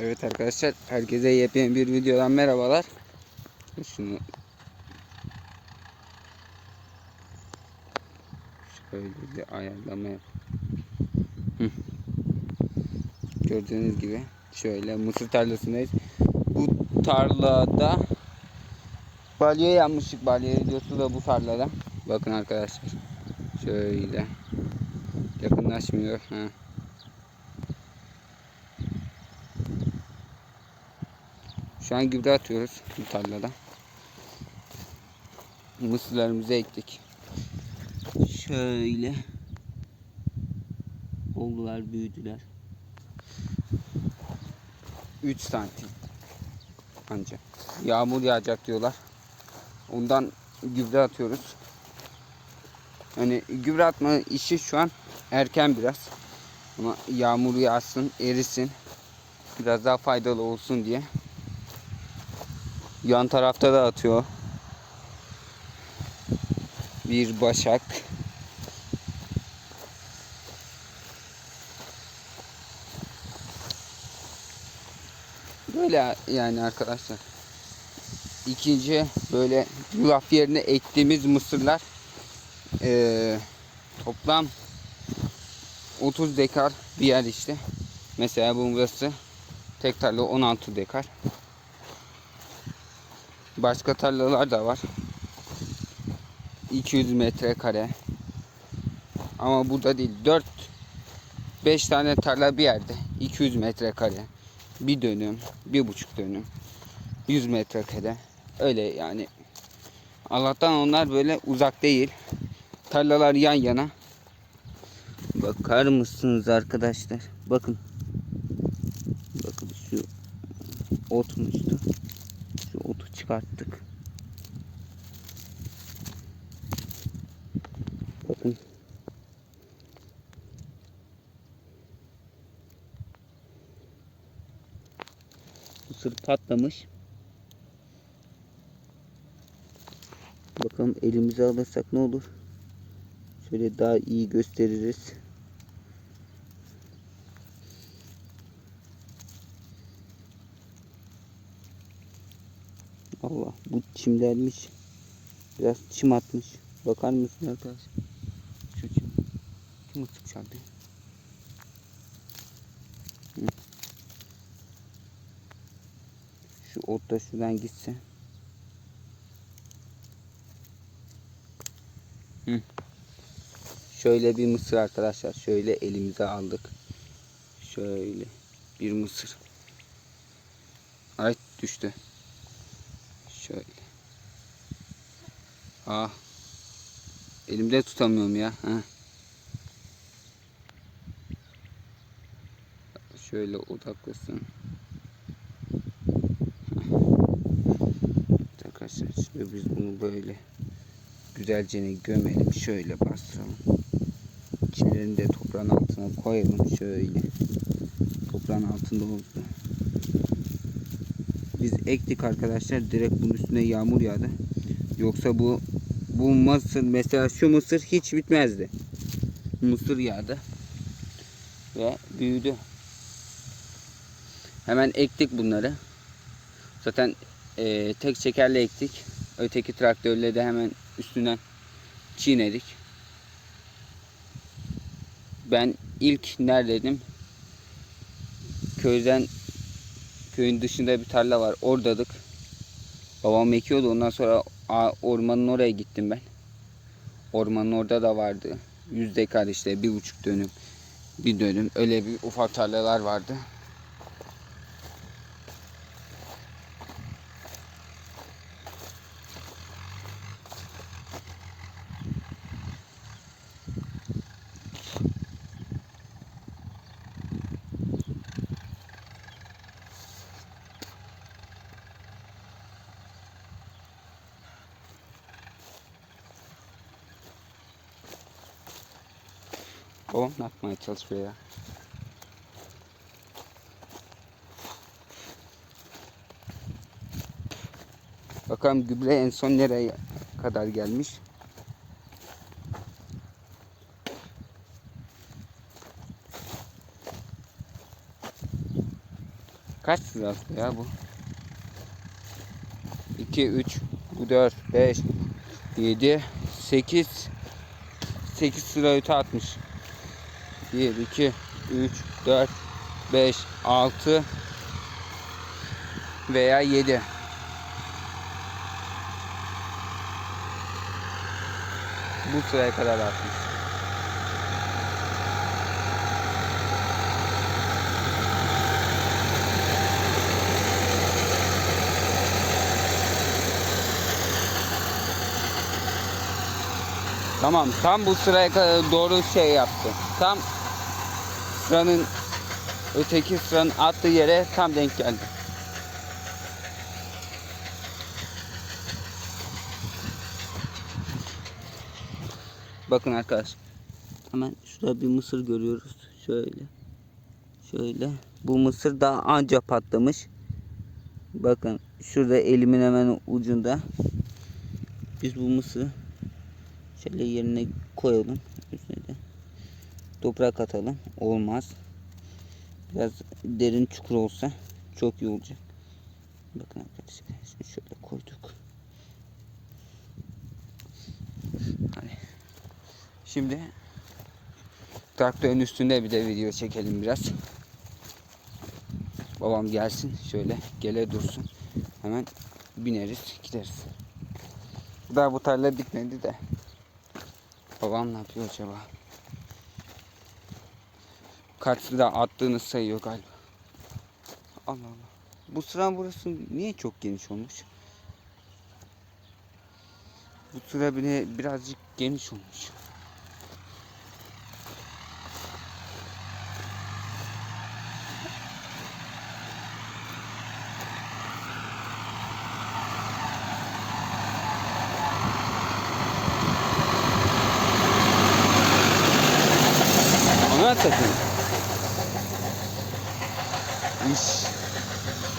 Evet arkadaşlar herkese yepyeni bir videodan merhabalar. Şunu şöyle bir ayarlama yap. Gördüğünüz gibi şöyle mısır tarlasındayız. Bu tarlada balya yanmıştık. Balya videosu da bu tarlada. Bakın arkadaşlar. Şöyle yakınlaşmıyor. Ha. Şu an gübre atıyoruz tarlada. Mısırlarımızı ektik. Şöyle oldular, büyüdüler. 3 santim ancak. Yağmur yağacak diyorlar. Ondan gübre atıyoruz. Hani gübre atma işi şu an erken biraz. Ama yağmur yağsın, erisin. Biraz daha faydalı olsun diye. Yan tarafta da atıyor. Bir başak. Böyle yani arkadaşlar. İkinci böyle yulaf yerine ektiğimiz mısırlar eee, toplam 30 dekar bir yer işte. Mesela bu burası tek tarla 16 dekar. Başka tarlalar da var. 200 metrekare. Ama burada değil. 4 5 tane tarla bir yerde. 200 metrekare. Bir dönüm, bir buçuk dönüm. 100 metrekare. Öyle yani. Allah'tan onlar böyle uzak değil. Tarlalar yan yana. Bakar mısınız arkadaşlar? Bakın. Bakın şu. Şu otu çıkarttık. Bakın. Mısır patlamış. Bakalım elimize alırsak ne olur? Şöyle daha iyi gösteririz. Allah bu çimlenmiş. Biraz çim atmış. Bakar mısın arkadaş? Şu çim. Kim ısık çaldı? Şu ot da şuradan gitse. Hı. Şöyle bir mısır arkadaşlar. Şöyle elimize aldık. Şöyle bir mısır. Ay düştü. Şöyle. Ah. Elimde tutamıyorum ya. Ha. Şöyle odaklasın. Arkadaşlar şimdi biz bunu böyle güzelce gömelim. Şöyle bastıralım. Çimlerini de toprağın altına koyalım. Şöyle. Toprağın altında oldu. Biz ektik arkadaşlar. Direkt bunun üstüne yağmur yağdı. Yoksa bu bu mısır mesela şu mısır hiç bitmezdi. Mısır yağdı. Ve büyüdü. Hemen ektik bunları. Zaten eee, tek çekerle ektik. Öteki traktörle de hemen üstünden çiğnedik. Ben ilk neredeydim? Köyden köyün dışında bir tarla var. Oradadık. Babam ekiyordu. Ondan sonra ormanın oraya gittim ben. Ormanın orada da vardı. 100 dekar işte bir buçuk dönüm bir dönüm öyle bir ufak tarlalar vardı. Babam ne yapmaya çalışıyor ya? Bakalım gübre en son nereye kadar gelmiş? Kaç sırası ya bu? 2, 3, bu 4, 5, 7, 8, 8 sıra öte atmış. 1, 2, 3, 4, 5, 6 veya 7. Bu sıraya kadar atmış. Tamam tam bu sıraya doğru şey yaptı. Tam sıranın öteki sıranın attığı yere tam denk geldi. Bakın arkadaş. Hemen şurada bir mısır görüyoruz. Şöyle. Şöyle. Bu mısır daha anca patlamış. Bakın şurada elimin hemen ucunda. Biz bu mısırı şöyle yerine koyalım. Üstüne de toprak atalım. Olmaz. Biraz derin çukur olsa çok iyi olacak. Bakın arkadaşlar şimdi şöyle koyduk. Hani Şimdi traktörün üstünde bir de video çekelim biraz. Babam gelsin şöyle gele dursun. Hemen bineriz gideriz. Daha bu tarla bitmedi de. Babam ne yapıyor acaba? Kaç sıra attığını sayıyor galiba. Allah Allah. Bu sıra burası niye çok geniş olmuş? Bu sıra bile birazcık geniş olmuş. Ona takın.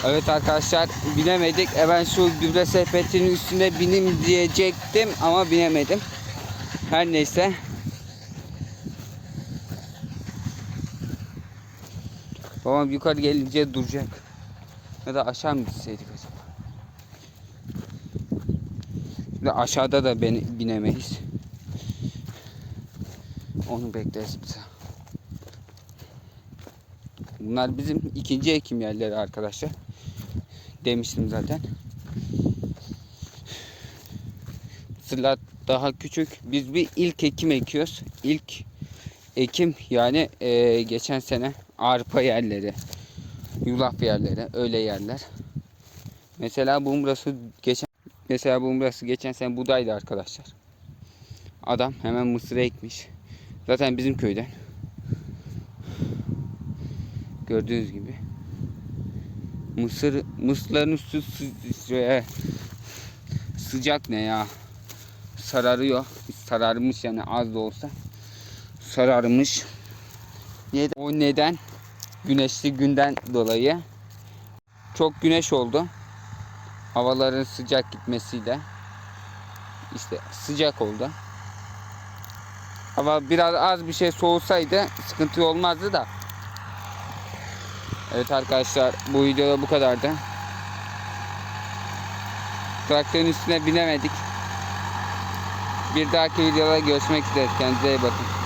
Evet arkadaşlar binemedik. E şu gübre sepetinin üstüne binim diyecektim ama binemedim. Her neyse. Babam yukarı gelince duracak. Ya da aşağı mı gitseydik acaba? Şimdi aşağıda da beni binemeyiz. Onu bekleriz daha. Bunlar bizim ikinci ekim yerleri arkadaşlar. Demiştim zaten. Mısırlar daha küçük. Biz bir ilk ekim ekiyoruz. İlk ekim yani eee, geçen sene arpa yerleri, yulaf yerleri, öyle yerler. Mesela bu burası geçen mesela bu burası geçen sene budaydı arkadaşlar. Adam hemen mısır ekmiş. Zaten bizim köyden. Gördüğünüz gibi. Mısır, mısırların üstü sı- şey, sıcak ne ya? Sararıyor. Sararmış yani az da olsa. Sararmış. Neden? O neden? Güneşli günden dolayı. Çok güneş oldu. Havaların sıcak gitmesiyle. işte sıcak oldu. Hava biraz az bir şey soğusaydı sıkıntı olmazdı da. Evet arkadaşlar bu videoda bu kadardı. Traktörün üstüne binemedik. Bir dahaki videoda görüşmek üzere. Kendinize iyi bakın.